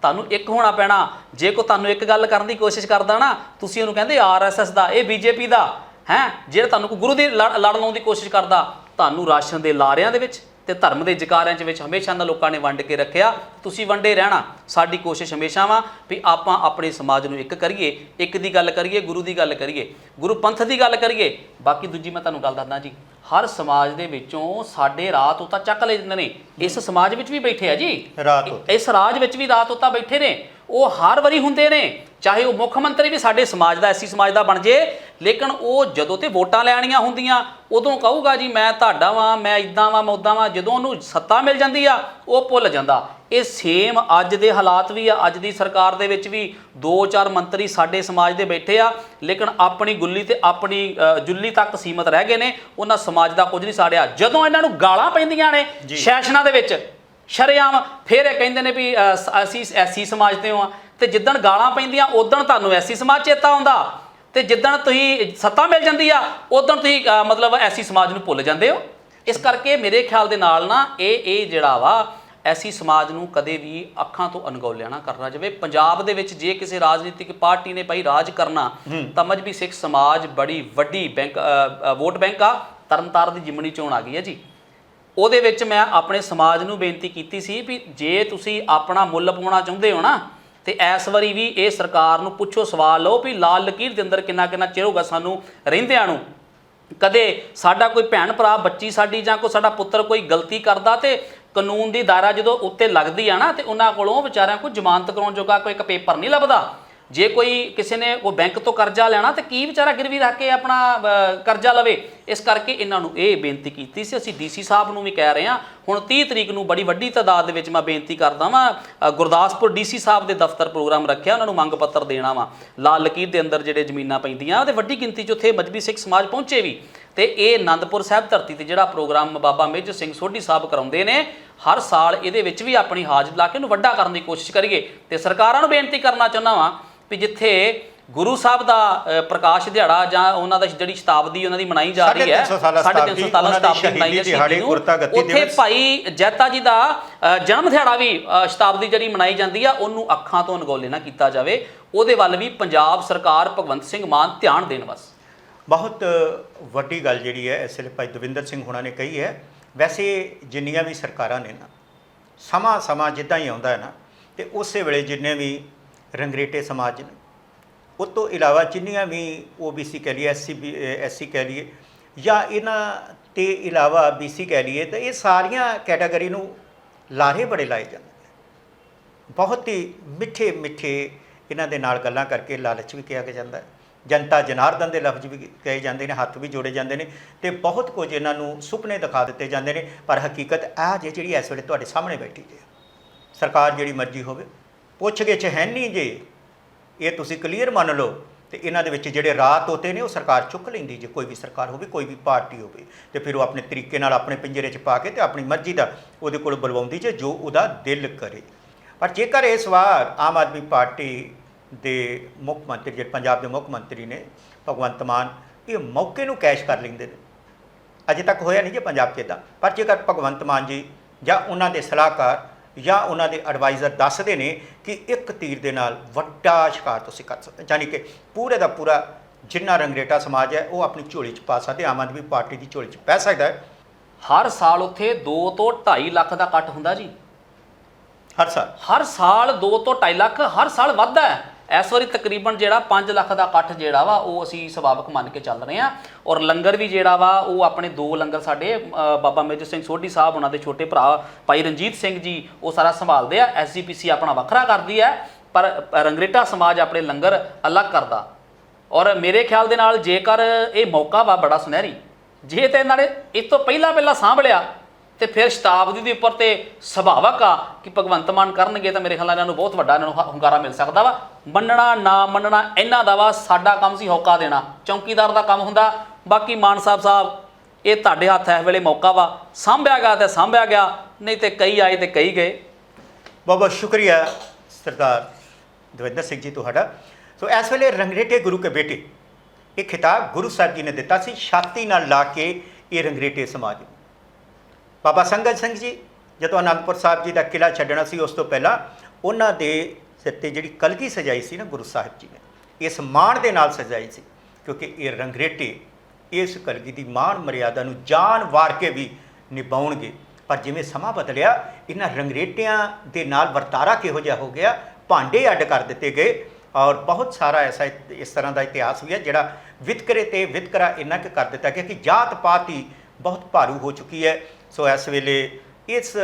ਤੁਹਾਨੂੰ ਇੱਕ ਹੋਣਾ ਪੈਣਾ। ਜੇ ਕੋ ਤੁਹਾਨੂੰ ਇੱਕ ਗੱਲ ਕਰਨ ਦੀ ਕੋਸ਼ਿਸ਼ ਕਰਦਾ ਨਾ, ਤੁਸੀਂ ਉਹਨੂੰ ਕਹਿੰਦੇ ਆਰਐਸਐਸ ਦਾ, ਇਹ ਬੀਜੇਪੀ ਦਾ, ਹੈ, ਜਿਹੜਾ ਤੁਹਾਨੂੰ ਕੋਈ ਗੁਰੂ ਦੀ ਲੜ ਲੜ ਲਾਉਣ ਦੀ ਕੋਸ਼ਿਸ਼ ਕਰਦਾ। ਤੁਹਾਨੂੰ ਰਾਸ਼ਨ ਦੇ ਲਾਰਿਆਂ ਦੇ ਵਿੱਚ ਤੇ ਧਰਮ ਦੇ ਜਕਾਰਿਆਂ ਦੇ ਵਿੱਚ ਹਮੇਸ਼ਾ ਨਾਲ ਲੋਕਾਂ ਨੇ ਵੰਡ ਕੇ ਰੱਖਿਆ। ਤੁਸੀਂ ਵੰਡੇ ਰਹਿਣਾ ਸਾਡੀ ਕੋਸ਼ਿਸ਼ ਹਮੇਸ਼ਾ ਵਾ ਵੀ ਆਪਾਂ ਆਪਣੇ ਸਮਾਜ ਨੂੰ ਇੱਕ ਕਰੀਏ ਇੱਕ ਦੀ ਗੱਲ ਕਰੀਏ ਗੁਰੂ ਦੀ ਗੱਲ ਕਰੀਏ ਗੁਰੂ ਪੰਥ ਦੀ ਗੱਲ ਕਰੀਏ। ਬਾਕੀ ਦੂਜੀ ਮੈਂ ਤੁਹਾਨੂੰ ਗੱਲ ਦੱਸਦਾ ਜੀ ਹਰ ਸਮਾਜ ਦੇ ਵਿੱਚੋਂ ਸਾਡੇ ਰਾਤ ਉਤਾ ਚੱਕ ਲੈ ਜਾਂਦੇ ਨੇ। ਇਸ ਸਮਾਜ ਵਿੱਚ ਵੀ ਬੈਠੇ ਆ ਜੀ। ਰਾਤ। ਇਸ ਰਾਜ ਵਿੱਚ ਵੀ ਰਾਤ ਉਤਾ ਬੈਠੇ ਨੇ। ਉਹ ਹਰ ਵਾਰੀ ਹੁੰਦੇ ਨੇ। ਚਾਹੇ ਉਹ ਮੁੱਖ ਮੰਤਰੀ ਵੀ ਸਾਡੇ ਸਮਾਜ ਦਾ ਐਸੀ ਸਮਾਜ ਦਾ ਬਣ ਜੇ ਲੇਕਿਨ ਉਹ ਜਦੋਂ ਤੇ ਵੋਟਾਂ ਲੈਣੀਆਂ ਹੁੰਦੀਆਂ ਉਦੋਂ ਕਹੂਗਾ ਜੀ ਮੈਂ ਤੁਹਾਡਾ ਵਾਂ ਮੈਂ ਇਦਾਂ ਵਾਂ ਮੈਂ ਉਦਾਂ ਵਾਂ। ਜਦੋਂ ਉਹਨੂੰ ਸੱਤਾ ਮਿਲ ਜਾਂਦੀ ਆ ਉਹ ਭੁੱਲ ਜਾਂਦਾ। ਇਹ ਸੇਮ ਅੱਜ ਦੇ ਹਾਲਾਤ ਵੀ ਆ ਅੱਜ ਦੀ ਸਰਕਾਰ ਦੇ ਵਿੱਚ ਵੀ ਦੋ ਚਾਰ ਮੰਤਰੀ ਸਾਡੇ ਸਮਾਜ ਦੇ ਬੈਠੇ ਆ ਲੇਕਿਨ ਆਪਣੀ ਗੁੱਲੀ ਤੇ ਆਪਣੀ ਜੁੱਲੀ ਤੱਕ ਸੀਮਤ ਰਹਿ ਗਏ ਨੇ। ਉਹਨਾਂ ਸਮਾਜ ਦਾ ਕੁਝ ਨਹੀਂ ਸਾੜਿਆ। ਜਦੋਂ ਇਹਨਾਂ ਨੂੰ ਗਾਲਾਂ ਪੈਂਦੀਆਂ ਨੇ। ਸੈਸ਼ਨਾਂ ਦੇ ਵਿੱਚ ਸ਼ਰੇਆਮ ਫਿਰ ਇਹ ਕਹਿੰਦੇ ਨੇ ਵੀ ਅਸੀਂ ਐਸੀ ਸਮਾਜ ਤੇ ਹਾਂ ਤੇ ਜਿੱਦਣ ਗਾਲਾਂ ਪੈਂਦੀਆਂ ਉਦੋਂ ਤੁਹਾਨੂੰ ਐਸੀ ਸਮਾਜ ਚੇਤਾ ਆਉਂਦਾ। ਤੇ ਜਿੱਦਣ ਤੁਸੀਂ ਸੱਤਾ ਮਿਲ ਜਾਂਦੀ ਆ ਉਦੋਂ ਤੁਸੀਂ ਅ, ਮਤਲਬ ਐਸੀ ਸਮਾਜ ਨੂੰ ਭੁੱਲ ਜਾਂਦੇ ਹੋ। ਇਸ ਕਰਕੇ ਮੇਰੇ ਖਿਆਲ ਦੇ ਨਾਲ ਨਾ ਇਹ ਇਹ ਜਿਹੜਾ ਵਾ ਐਸੀ ਸਮਾਜ ਨੂੰ ਕਦੇ ਵੀ ਅੱਖਾਂ ਤੋਂ ਅਣਗੌਲਿਆ ਨਾ ਕਰਨਾ ਜਾਵੇ। ਪੰਜਾਬ ਦੇ ਵਿੱਚ ਜੇ ਕਿਸੇ ਰਾਜਨੀਤਿਕ ਪਾਰਟੀ ਨੇ ਭਾਈ ਰਾਜ ਕਰਨਾ ਤਾਂ ਮਜਬੀ ਸਿੱਖ ਸਮਾਜ ਬੜੀ ਵੱਡੀ ਬੈਂਕ ਅ, ਅ, ਵੋਟ ਬੈਂਕ ਆ ਤਰਨਤਾਰਨ ਦੀ ਜਿਮਣੀ ਚੋਣ ਆ ਗਈ ਹੈ ਜੀ। ਉਹਦੇ ਵਿੱਚ ਮੈਂ ਆਪਣੇ ਸਮਾਜ ਨੂੰ ਬੇਨਤੀ ਕੀਤੀ ਸੀ ਵੀ ਜੇ ਤੁਸੀਂ ਆਪਣਾ ਮੁੱਲ ਪਾਉਣਾ ਚਾਹੁੰਦੇ ਹੋ ਨਾ ਤੇ ਇਸ ਵਾਰੀ ਵੀ ਇਹ ਸਰਕਾਰ ਨੂੰ ਪੁੱਛੋ ਸਵਾਲ ਲਓ ਵੀ ਲਾਲ ਲਕੀਰ ਦੇ ਅੰਦਰ ਕਿੰਨਾ ਕਿੰਨਾ ਚਿਰ ਹੋਗਾ ਸਾਨੂੰ ਰਹਿੰਦਿਆਂ ਨੂੰ। ਕਦੇ ਸਾਡਾ ਕੋਈ ਭੈਣ ਭਰਾ, ਬੱਚੀ ਸਾਡੀ ਜਾਂ ਕੋਈ ਸਾਡਾ ਪੁੱਤਰ ਕੋਈ ਗਲਤੀ ਕਰਦਾ ਤੇ ਕਾਨੂੰਨ ਦੀ ਦਾਇਰਾ ਜਦੋਂ ਉੱਤੇ ਲੱਗਦੀ ਆ ਨਾ ਤੇ ਉਹਨਾਂ ਕੋਲੋਂ ਵਿਚਾਰਿਆਂ ਕੋਲ ਜ਼ਮਾਨਤ ਕਰਾਉਣ ਜੋਗਾ ਕੋਈ ਇੱਕ ਪੇਪਰ ਨਹੀਂ ਲੱਭਦਾ। ਜੇ ਕੋਈ ਕਿਸੇ ਨੇ ਉਹ ਬੈਂਕ ਤੋਂ ਕਰਜ਼ਾ ਲੈਣਾ ਤੇ ਕੀ ਵਿਚਾਰਾ ਗਿਰਵੀ ਰੱਖ ਕੇ ਆਪਣਾ ਕਰਜ਼ਾ ਲਵੇ? ਇਸ ਕਰਕੇ ਇਹਨਾਂ ਨੂੰ ਇਹ ਬੇਨਤੀ ਕੀਤੀ ਸੀ। ਅਸੀਂ ਡੀਸੀ ਸਾਹਿਬ ਨੂੰ ਵੀ ਕਹਿ ਰਹੇ ਹਾਂ ਹੁਣ 30 ਤਰੀਕ ਨੂੰ ਬੜੀ ਵੱਡੀ ਤਾਦਾਦ ਦੇ ਵਿੱਚ ਮੈਂ ਬੇਨਤੀ ਕਰਦਾ ਵਾਂ ਅ, ਗੁਰਦਾਸਪੁਰ ਡੀਸੀ ਸਾਹਿਬ ਦੇ ਦਫ਼ਤਰ ਪ੍ਰੋਗਰਾਮ ਰੱਖਿਆ ਉਹਨਾਂ ਨੂੰ ਮੰਗ ਪੱਤਰ ਦੇਣਾ ਵਾ। ਲਾਲ ਲਕੀਰ ਦੇ ਅੰਦਰ ਜਿਹੜੇ ਜ਼ਮੀਨਾਂ ਪੈਂਦੀਆਂ ਉਹਦੇ ਵੱਡੀ ਗਿਣਤੀ 'ਚ ਉੱਥੇ ਮਜਬੀ ਸਿੱਖ ਸਮਾਜ ਪਹੁੰਚੇ ਵੀ। ਤੇ ਇਹ ਆਨੰਦਪੁਰ ਸਾਹਿਬ ਧਰਤੀ ਤੇ ਜਿਹੜਾ ਪ੍ਰੋਗਰਾਮ ਬਾਬਾ ਮੇਜਰ ਸਿੰਘ ਸੋਢੀ ਸਾਹਿਬ ਕਰਾਉਂਦੇ ਨੇ ਹਰ ਸਾਲ ਇਹਦੇ ਵਿੱਚ ਵੀ ਆਪਣੀ ਹਾਜ਼ਰੀ ਲਾ ਕੇ ਉਹਨੂੰ ਵੱਡਾ ਕਰਨ ਦੀ ਕੋਸ਼ਿਸ਼ ਕਰੀਏ। ਤੇ ਸਰਕਾਰਾਂ ਨੂੰ ਬੇਨਤੀ ਕਰਨਾ ਚਾਹੁੰਦਾ ਵਾਂ ਵੀ ਜਿੱਥੇ ਗੁਰੂ ਸਾਹਿਬ ਦਾ ਪ੍ਰਕਾਸ਼ ਦਿਹਾੜਾ ਜਾਂ ਉਹਨਾਂ ਦਾ ਜਿਹੜੀ ਸ਼ਤਾਬਦੀ ਉਹਨਾਂ ਦੀ ਮਨਾਈ ਜਾ ਰਹੀ ਹੈ 350 ਸਾਲਾ ਸ਼ਤਾਬਦੀ, ਮਨਾਈ ਹੈ ਨੂੰ। ਗੁਰਤਾ ਗੱਤੀ ਉੱਥੇ। ਭਾਈ ਜੈਤਾ ਜੀ ਦਾ ਜਨਮ ਦਿਹਾੜਾ ਵੀ ਸ਼ਤਾਬਦੀ ਜਿਹੜੀ ਮਨਾਈ ਜਾਂਦੀ ਆ ਉਹਨੂੰ ਅੱਖਾਂ ਤੋਂ ਅਣਗੌਲੇ ਨਾ ਕੀਤਾ ਜਾਵੇ ਉਹਦੇ ਵੱਲ ਵੀ ਪੰਜਾਬ ਸਰਕਾਰ ਭਗਵੰਤ ਸਿੰਘ ਮਾਨ ਧਿਆਨ ਦੇਣ ਬਸ ਬਹੁਤ ਵੱਡੀ ਗੱਲ ਜਿਹੜੀ ਹੈ ਇਸ ਵੇਲੇ ਭਾਈ ਦਵਿੰਦਰ ਸਿੰਘ ਹੁਣਾਂ ਨੇ ਕਹੀ ਹੈ ਵੈਸੇ ਜਿੰਨੀਆਂ ਵੀ ਸਰਕਾਰਾਂ ਨੇ ਨਾ ਸਮਾਂ ਸਮਾਂ ਜਿੱਦਾਂ ਹੀ ਆਉਂਦਾ ਹੈ ਨਾ ਤੇ ਉਸੇ ਵੇਲੇ ਜਿੰਨੇ ਵੀ ਰੰਗਰੇਟੇ ਸਮਾਜ ਨੇ। ਉਹ ਤੋਂ ਇਲਾਵਾ ਜਿੰਨੀਆਂ ਵੀ OBC ਕਹਿ ਲਈਏ ਐਸਸੀ ਐਸਸੀ ਕਹਿ ਲਈਏ, ਜਾਂ ਇਹਨਾਂ ਤੇ ਇਲਾਵਾ BC ਕਹਿ ਲਈਏ, ਤਾਂ ਇਹ ਸਾਰੀਆਂ ਕੈਟਾਗਰੀ ਨੂੰ ਲਾਰੇ ਬੜੇ ਲਾਏ ਜਾਂਦੇ ਨੇ। ਬਹੁਤ ਹੀ ਮਿੱਠੇ ਮਿੱਠੇ ਇਹਨਾਂ ਦੇ ਨਾਲ ਗੱਲਾਂ ਕਰਕੇ ਲਾਲਚ ਵੀ ਕਿਹਾ ਜਾਂਦਾ ਹੈ। ਜਨਤਾ ਜਨਾਰਦਨ ਦੇ ਲਫ਼ਜ਼ ਵੀ ਕਹੇ ਜਾਂਦੇ ਨੇ, ਹੱਥ ਵੀ ਜੋੜੇ ਜਾਂਦੇ ਨੇ ਤੇ ਬਹੁਤ ਕੁਝ ਇਹਨਾਂ ਨੂੰ ਸੁਪਨੇ ਦਿਖਾ ਦਿੱਤੇ ਜਾਂਦੇ ਨੇ। ਪਰ ਹਕੀਕਤ ਇਹ ਜੇ ਜਿਹੜੀ ਇਸ ਵੇਲੇ ਤੁਹਾਡੇ ਸਾਹਮਣੇ ਬੈਠੀ ਜੇ ਸਰਕਾਰ ਜਿਹੜੀ ਮਰਜ਼ੀ ਹੋਵੇ ਪੁੱਛਗਿੱਛ ਹੈ ਨਹੀਂ ਜੇ। ਇਹ ਤੁਸੀਂ ਕਲੀਅਰ ਮੰਨ ਲਓ ਤੇ ਇਹਨਾਂ ਦੇ ਵਿੱਚ ਜਿਹੜੇ ਰਾਹ ਤੋਤੇ ਨੇ ਉਹ ਸਰਕਾਰ ਚੁੱਕ ਲੈਂਦੀ ਜੇ। ਕੋਈ ਵੀ ਸਰਕਾਰ ਹੋਵੇ, ਕੋਈ ਵੀ ਪਾਰਟੀ ਹੋਵੇ ਤੇ ਫਿਰ ਉਹ ਆਪਣੇ ਤਰੀਕੇ ਨਾਲ ਆਪਣੇ ਪਿੰਜਰੇ 'ਚ ਪਾ ਕੇ ਤੇ ਆਪਣੀ ਮਰਜ਼ੀ ਦਾ ਉਹਦੇ ਕੋਲ ਬੁਲਵਾਉਂਦੀ ਜੇ, ਜੋ ਉਹਦਾ ਦਿਲ ਕਰੇ। ਪਰ ਜੇਕਰ ਇਸ ਵਾਰ ਆਮ ਆਦਮੀ ਪਾਰਟੀ ਦੇ ਮੁੱਖ ਮੰਤਰੀ, ਜਿਹੜੇ ਪੰਜਾਬ ਦੇ ਮੁੱਖ ਮੰਤਰੀ ਨੇ, ਭਗਵੰਤ ਮਾਨ, ਇਹ ਮੌਕੇ ਨੂੰ ਕੈਸ਼ ਕਰ ਲੈਂਦੇ ਨੇ। ਅਜੇ ਤੱਕ ਹੋਇਆ ਨਹੀਂ ਜੇ ਪੰਜਾਬ 'ਚ ਇੱਦਾਂ ਪਰ ਜੇਕਰ ਭਗਵੰਤ ਮਾਨ ਜੀ ਜਾਂ ਉਹਨਾਂ ਦੇ ਸਲਾਹਕਾਰ ਜਾਂ ਉਹਨਾਂ ਦੇ ਐਡਵਾਈਜ਼ਰ ਦੱਸਦੇ ਨੇ ਕਿ ਇੱਕ ਤੀਰ ਦੇ ਨਾਲ ਵੱਡਾ ਸ਼ਿਕਾਰ ਤੁਸੀਂ ਕਰ ਸਕਦੇ। ਯਾਨੀ ਕਿ ਪੂਰੇ ਦਾ ਪੂਰਾ ਜਿੰਨਾ ਰੰਗਰੇਟਾ ਸਮਾਜ ਹੈ ਉਹ ਆਪਣੀ ਝੋਲੀ 'ਚ ਪਾ ਸਕਦੇ ਆਮ ਆਦਮੀ ਪਾਰਟੀ ਦੀ ਝੋਲੀ 'ਚ ਪੈ ਸਕਦਾ ਹੈ। ਹਰ ਸਾਲ ਉੱਥੇ 2 ਤੋਂ 2.5 ਲੱਖ ਦਾ ਇਕੱਠ ਹੁੰਦਾ ਜੀ। ਹਰ ਸਾਲ? ਹਰ ਸਾਲ 2 ਤੋਂ 2.5 ਲੱਖ ਹਰ ਸਾਲ ਵੱਧਦਾ ਹੈ। ਇਸ ਵਾਰੀ ਤਕਰੀਬਨ ਜਿਹੜਾ 5 ਲੱਖ ਦਾ ਇਕੱਠ ਜਿਹੜਾ ਵਾ, ਉਹ ਅਸੀਂ ਸੁਭਾਵਕ ਮੰਨ ਕੇ ਚੱਲ ਰਹੇ ਹਾਂ। ਔਰ ਲੰਗਰ ਵੀ ਜਿਹੜਾ ਵਾ, ਉਹ ਆਪਣੇ ਦੋ ਲੰਗਰ ਸਾਡੇ ਬਾਬਾ ਮੇਜਰ ਸਿੰਘ ਸੋਢੀ ਸਾਹਿਬ, ਉਹਨਾਂ ਦੇ ਛੋਟੇ ਭਰਾ ਭਾਈ ਰਣਜੀਤ ਸਿੰਘ ਜੀ, ਉਹ ਸਾਰਾ ਸੰਭਾਲਦੇ ਆ। ਐਸਜੀਪੀਸੀ ਆਪਣਾ ਵੱਖਰਾ ਕਰਦੀ ਹੈ, ਪਰ ਰੰਗਰੇਟਾ ਸਮਾਜ ਆਪਣੇ ਲੰਗਰ ਅਲੱਗ ਕਰਦਾ। ਔਰ ਮੇਰੇ ਖਿਆਲ ਦੇ ਨਾਲ ਜੇਕਰ ਇਹ ਮੌਕਾ ਵਾ ਬੜਾ ਸੁਨਹਿਰੀ, ਜੇ ਤੇ ਇਹਨਾਂ ਨੇ ਇਸ ਤੋਂ ਪਹਿਲਾਂ ਪਹਿਲਾਂ ਸਾਂਭ ਲਿਆ ਤੇ ਫਿਰ ਸ਼ਤਾਬਦੀ ਦੇ ਉੱਪਰ ਤੇ ਸੁਭਾਵਕ ਆ ਕਿ ਭਗਵੰਤ ਮਾਨ ਕਰਨਗੇ ਤਾਂ ਮੇਰੇ ਖਿਆਲ ਨਾਲ ਇਹਨਾਂ ਨੂੰ ਬਹੁਤ ਵੱਡਾ ਇਹਨਾਂ ਨੂੰ ਹ- ਹੁੰਗਾਰਾ ਮਿਲ ਸਕਦਾ ਵਾ। ਮੰਨਣਾ, ਨਾ ਮੰਨਣਾ, ਇਹਨਾਂ ਦਾ ਵਾ ਸਾਡਾ ਕੰਮ ਸੀ ਹੋਕਾ ਦੇਣਾ। ਚੌਕੀਦਾਰ ਦਾ ਕੰਮ ਹੁੰਦਾ। ਬਾਕੀ ਮਾਨ ਸਾਹਿਬ ਸਾਹਿਬ, ਇਹ ਤੁਹਾਡੇ ਹੱਥ ਹੈ ਇਸ ਵੇਲੇ ਮੌਕਾ ਵਾ। ਸਾਂਭਿਆ ਗਿਆ ਤੇ ਸਾਂਭਿਆ ਗਿਆ, ਨਹੀਂ ਤੇ ਕਈ ਆਏ ਤੇ ਕਈ ਗਏ। ਬਹੁਤ ਬਹੁਤ ਸ਼ੁਕਰੀਆ ਸਰਦਾਰ ਦਵਿੰਦਰ ਸਿੰਘ ਜੀ ਤੁਹਾਡਾ। ਸੋ ਇਸ ਵੇਲੇ ਰੰਗਰੇਟੇ ਗੁਰੂ ਕੇ ਬੇਟੇ, ਇਹ ਖਿਤਾਬ ਗੁਰੂ ਸਾਹਿਬ ਜੀ ਨੇ ਦਿੱਤਾ ਸੀ। ਛਾਤੀ ਨਾਲ ਲਾ ਕੇ ਇਹ ਰੰਗਰੇਟੇ ਸਮਾਜ ਨੂੰ। ਬਾਬਾ ਸੰਗਤ ਸਿੰਘ ਜੀ, ਜਦੋਂ ਅਨੰਦਪੁਰ ਸਾਹਿਬ ਜੀ ਦਾ ਕਿਲਾ ਛੱਡਣਾ ਸੀ, ਉਸ ਤੋਂ ਪਹਿਲਾਂ ਉਹਨਾਂ ਦੇ ਸਿਰ ਤੇ ਜਿਹੜੀ ਕਲਗੀ ਸਜਾਈ ਸੀ ਨਾ ਗੁਰੂ ਸਾਹਿਬ ਜੀ ਨੇ, ਇਸ ਮਾਣ ਦੇ ਨਾਲ ਸਜਾਈ ਸੀ, ਕਿਉਂਕਿ ਇਹ ਰੰਗਰੇਟੇ, ਇਸ ਕਲਗੀ ਦੀ ਮਾਣ ਮਰਿਆਦਾ ਨੂੰ ਜਾਨ ਵਾਰ ਕੇ ਵੀ ਨਿਭਾਉਣਗੇ। ਪਰ ਜਿਵੇਂ ਸਮਾਂ ਬਦਲਿਆ, ਇਹਨਾਂ ਰੰਗਰੇਟਿਆਂ ਦੇ ਨਾਲ ਵਰਤਾਰਾ ਕਿਹੋ ਜਿਹਾ ਹੋ ਗਿਆ, ਭਾਂਡੇ ਅੱਡ ਕਰ ਦਿੱਤੇ ਗਏ ਔਰ ਬਹੁਤ ਸਾਰਾ ਐਸਾ ਇਸ ਤਰ੍ਹਾਂ ਦਾ ਇਤਿਹਾਸ ਵੀ ਹੈ, ਜਿਹੜਾ ਵਿਤਕਰੇ ਤੇ ਵਿਤਕਰਾ ਇੰਨਾ ਕੁ ਕਰ ਦਿੱਤਾ ਗਿਆ ਕਿ ਜਾਤ ਪਾਤ ਹੀ ਬਹੁਤ ਭਾਰੂ ਹੋ ਚੁੱਕੀ ਹੈ। ਸੋ ਇਸ ਵੇਲੇ ਇਸ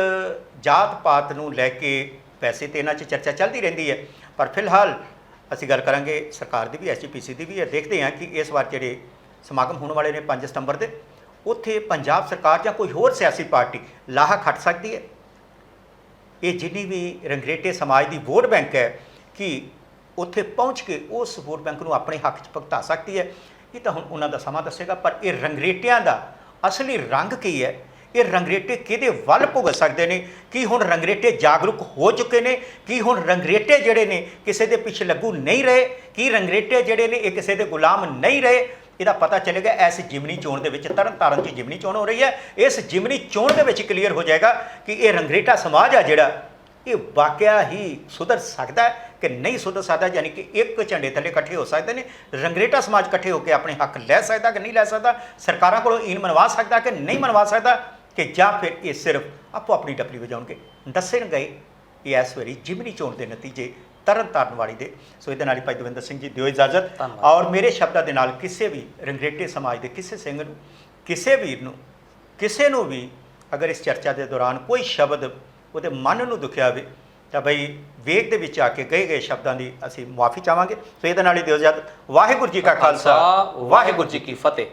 ਜਾਤ ਪਾਤ ਨੂੰ ਲੈ ਕੇ ਪੈਸੇ ਤੇ ਇਹਨਾਂ 'ਚ ਚਰਚਾ ਚੱਲਦੀ ਰਹਿੰਦੀ ਹੈ। ਪਰ ਫਿਲਹਾਲ ਅਸੀਂ ਗੱਲ ਕਰਾਂਗੇ ਸਰਕਾਰ ਦੀ ਵੀ ਐਸਜੀਪੀਸੀ ਦੀ ਵੀ ਹੈ ਦੇਖਦੇ ਹਾਂ ਕਿ ਇਸ ਵਾਰ ਜਿਹੜੇ ਸਮਾਗਮ ਹੋਣ ਵਾਲੇ ਨੇ 5 ਸਤੰਬਰ ਦੇ, ਉੱਥੇ ਪੰਜਾਬ ਸਰਕਾਰ ਜਾਂ ਕੋਈ ਹੋਰ ਸਿਆਸੀ ਪਾਰਟੀ ਲਾਹਾ ਖੱਟ ਸਕਦੀ ਹੈ? ਇਹ ਜਿੰਨੀ ਵੀ ਰੰਗਰੇਟੇ ਸਮਾਜ ਦੀ ਵੋਟ ਬੈਂਕ ਹੈ ਕਿ ਉੱਥੇ ਪਹੁੰਚ ਕੇ ਉਸ ਵੋਟ ਬੈਂਕ ਨੂੰ ਆਪਣੇ ਹੱਕ 'ਚ ਭੁਗਤਾ ਸਕਦੀ ਹੈ। ਇਹ ਤਾਂ ਹੁਣ ਉਹਨਾਂ ਦਾ ਸਮਾਂ ਦੱਸੇਗਾ, ਪਰ ਇਹ ਰੰਗਰੇਟਿਆਂ ਦਾ ਅਸਲੀ ਰੰਗ ਕੀ ਹੈ? ਇਹ ਰੰਗਰੇਟੇ ਕਿਹਦੇ ਵੱਲ ਭੁਗਤ ਸਕਦੇ ਨੇ? ਕੀ ਹੁਣ ਰੰਗਰੇਟੇ ਜਾਗਰੂਕ ਹੋ ਚੁੱਕੇ ਨੇ? ਕੀ ਹੁਣ ਰੰਗਰੇਟੇ ਜਿਹੜੇ ਨੇ ਕਿਸੇ ਦੇ ਪਿੱਛੇ ਲੱਗੂ ਨਹੀਂ ਰਹੇ? ਕੀ ਰੰਗਰੇਟੇ ਜਿਹੜੇ ਨੇ ਇਹ ਕਿਸੇ ਦੇ ਗੁਲਾਮ ਨਹੀਂ ਰਹੇ? ਇਹਦਾ ਪਤਾ ਚੱਲੇਗਾ, ਇਸ ਜਿਮਨੀ ਚੋਣ ਦੇ ਵਿੱਚ ਤਰਨਤਾਰਨ 'ਚ ਜਿਮਨੀ ਚੋਣ ਹੋ ਰਹੀ ਹੈ। ਇਸ ਜਿਮਨੀ ਚੋਣ ਦੇ ਵਿੱਚ ਕਲੀਅਰ ਹੋ ਜਾਏਗਾ ਕਿ ਇਹ ਰੰਗਰੇਟਾ ਸਮਾਜ ਆ ਜਿਹੜਾ, ਇਹ ਵਾਕਿਆ ਹੀ ਸੁਧਰ ਸਕਦਾ ਕਿ ਨਹੀਂ ਸੁਧਰ ਸਕਦਾ, ਯਾਨੀ ਕਿ ਇੱਕ ਝੰਡੇ ਥੱਲੇ ਇਕੱਠੇ ਹੋ ਸਕਦੇ ਨੇ। ਰੰਗਰੇਟਾ ਸਮਾਜ ਇਕੱਠੇ ਹੋ ਕੇ ਆਪਣੇ ਹੱਕ ਲੈ ਸਕਦਾ ਕਿ ਨਹੀਂ ਲੈ ਸਕਦਾ? ਸਰਕਾਰਾਂ ਕੋਲੋਂ ਇਨ ਮਨਵਾ ਸਕਦਾ ਕਿ ਨਹੀਂ ਮਨਵਾ ਸਕਦਾ? ਕਿ ਜਾਂ ਫਿਰ ਇਹ ਸਿਰਫ ਆਪੋ ਆਪਣੀ ਡੱਬਲੀ ਵਜਾਉਣਗੇ। ਦੱਸਣ ਗਏ ਇਹ ਇਸ ਵਾਰੀ ਜਿਮਨੀ ਚੋਣ ਦੇ ਨਤੀਜੇ ਤਰਨ ਤਾਰਨ ਵਾਲੀ ਦੇ। ਸੋ ਇਹਦੇ ਨਾਲ ਹੀ ਭਾਈ ਦਵਿੰਦਰ ਸਿੰਘ ਜੀ ਦਿਓ ਇਜਾਜ਼ਤ। ਔਰ ਮੇਰੇ ਸ਼ਬਦਾਂ ਦੇ ਨਾਲ ਕਿਸੇ ਵੀ ਰੰਗਰੇਟੇ ਸਮਾਜ ਦੇ ਕਿਸੇ ਸਿੰਘ ਨੂੰ ਕਿਸੇ ਵੀਰ ਨੂੰ ਕਿਸੇ ਨੂੰ ਵੀ ਅਗਰ ਇਸ ਚਰਚਾ ਦੇ ਦੌਰਾਨ ਕੋਈ ਸ਼ਬਦ ਉਹਦੇ ਮਨ ਨੂੰ ਦੁਖਿਆ ਹੋਵੇ ਤਾਂ ਬਈ ਵੇਗ ਦੇ ਵਿੱਚ ਆ ਕੇ ਗਏ ਗਏ ਸ਼ਬਦਾਂ ਦੀ ਅਸੀਂ ਮੁਆਫੀ ਚਾਹਾਂਗੇ। ਸੋ ਇਹਦੇ ਨਾਲ ਹੀ ਦਿਓ ਇਜਾਜ਼ਤ। ਵਾਹਿਗੁਰੂ ਜੀ ਕਾ ਖਾਲਸਾ ਵਾਹਿਗੁਰੂ ਜੀ ਕੀ ਫਤਿਹ।